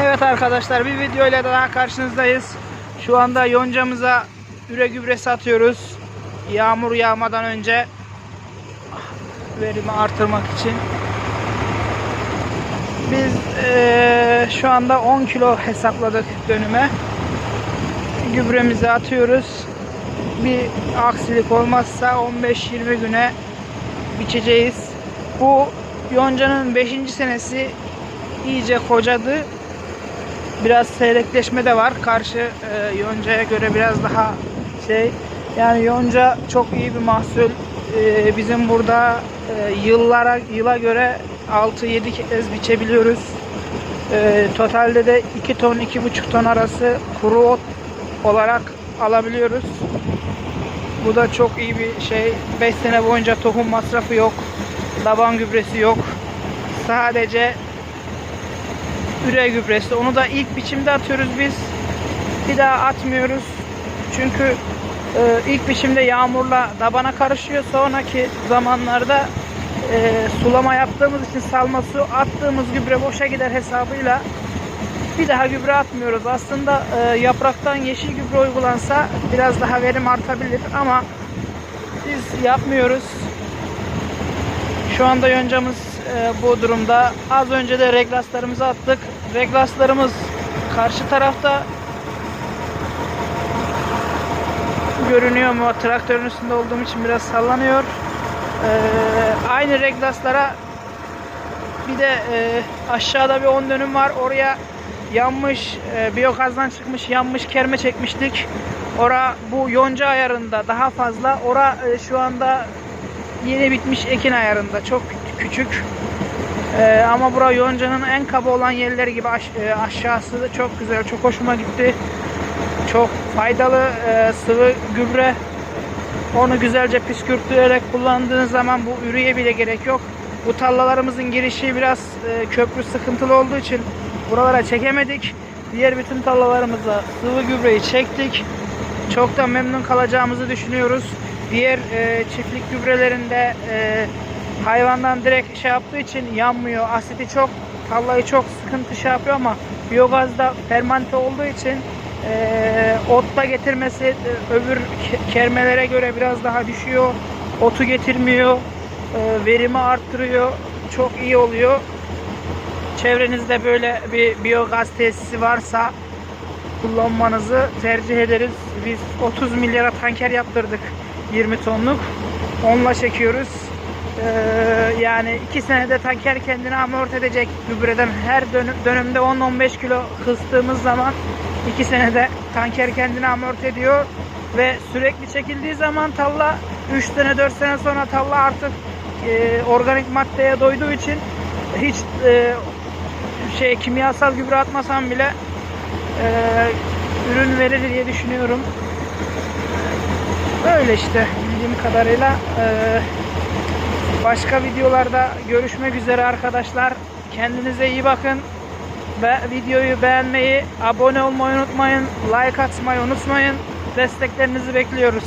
Evet arkadaşlar bir video ile daha karşınızdayız. Şu anda yoncamıza üre gübresi atıyoruz. Yağmur yağmadan önce verimi artırmak için. Biz eee, şu anda 10 kilo hesapladık dönüme. Gübremizi atıyoruz. Bir aksilik olmazsa 15-20 güne biçeceğiz. Bu yoncanın 5. senesi iyice kocadı. Biraz seyrekleşme de var. Karşı e, yoncaya göre biraz daha şey. Yani yonca çok iyi bir mahsul. E, bizim burada e, yıllara yıla göre 6-7 kez biçebiliyoruz. E, totalde de 2 ton 2,5 ton arası kuru ot olarak alabiliyoruz. Bu da çok iyi bir şey. 5 sene boyunca tohum masrafı yok. Daban gübresi yok. Sadece üre gübresi. Onu da ilk biçimde atıyoruz biz. Bir daha atmıyoruz. Çünkü e, ilk biçimde yağmurla dabana karışıyor. Sonraki zamanlarda e, sulama yaptığımız için salma su attığımız gübre boşa gider hesabıyla bir daha gübre atmıyoruz. Aslında e, yapraktan yeşil gübre uygulansa biraz daha verim artabilir ama biz yapmıyoruz. Şu anda yoncamız e, bu durumda. Az önce de reglaslarımızı attık. Reglaslarımız karşı tarafta görünüyor mu? Traktörün üstünde olduğum için biraz sallanıyor. E, aynı reglaslara bir de e, aşağıda bir 10 dönüm var. Oraya yanmış, e, biyogazdan çıkmış yanmış kerme çekmiştik. Ora bu yonca ayarında daha fazla. Ora e, şu anda yeni bitmiş ekin ayarında. Çok küçük. E, ama bura yoncanın en kaba olan yerleri gibi aş- e, aşağısı da çok güzel. Çok hoşuma gitti. Çok faydalı e, sıvı gübre. Onu güzelce püskürtülerek kullandığın zaman bu ürüye bile gerek yok. Bu tarlalarımızın girişi biraz e, köprü sıkıntılı olduğu için buralara çekemedik. Diğer bütün tarlalarımıza sıvı gübreyi çektik. Çok da memnun kalacağımızı düşünüyoruz. Diğer e, çiftlik gübrelerinde e, hayvandan direkt şey yaptığı için yanmıyor. Asiti çok, tarlayı çok sıkıntı şey yapıyor ama biyogazda fermente olduğu için e, otta getirmesi e, öbür ke- kermelere göre biraz daha düşüyor. Otu getirmiyor. e, verimi arttırıyor. Çok iyi oluyor. Çevrenizde böyle bir biyogaz tesisi varsa kullanmanızı tercih ederiz. Biz 30 milyara tanker yaptırdık 20 tonluk. Onunla çekiyoruz. Ee, yani 2 senede tanker kendini amort edecek gübreden her dönüm, dönümde 10-15 kilo kıstığımız zaman 2 senede tanker kendini amort ediyor ve sürekli çekildiği zaman talla 3 sene 4 sene sonra talla artık e, organik maddeye doyduğu için hiç e, şey kimyasal gübre atmasam bile e, ürün verir diye düşünüyorum. Böyle işte bildiğim kadarıyla e, başka videolarda görüşmek üzere arkadaşlar. Kendinize iyi bakın. Ve videoyu beğenmeyi, abone olmayı unutmayın. Like atmayı unutmayın. Desteklerinizi bekliyoruz.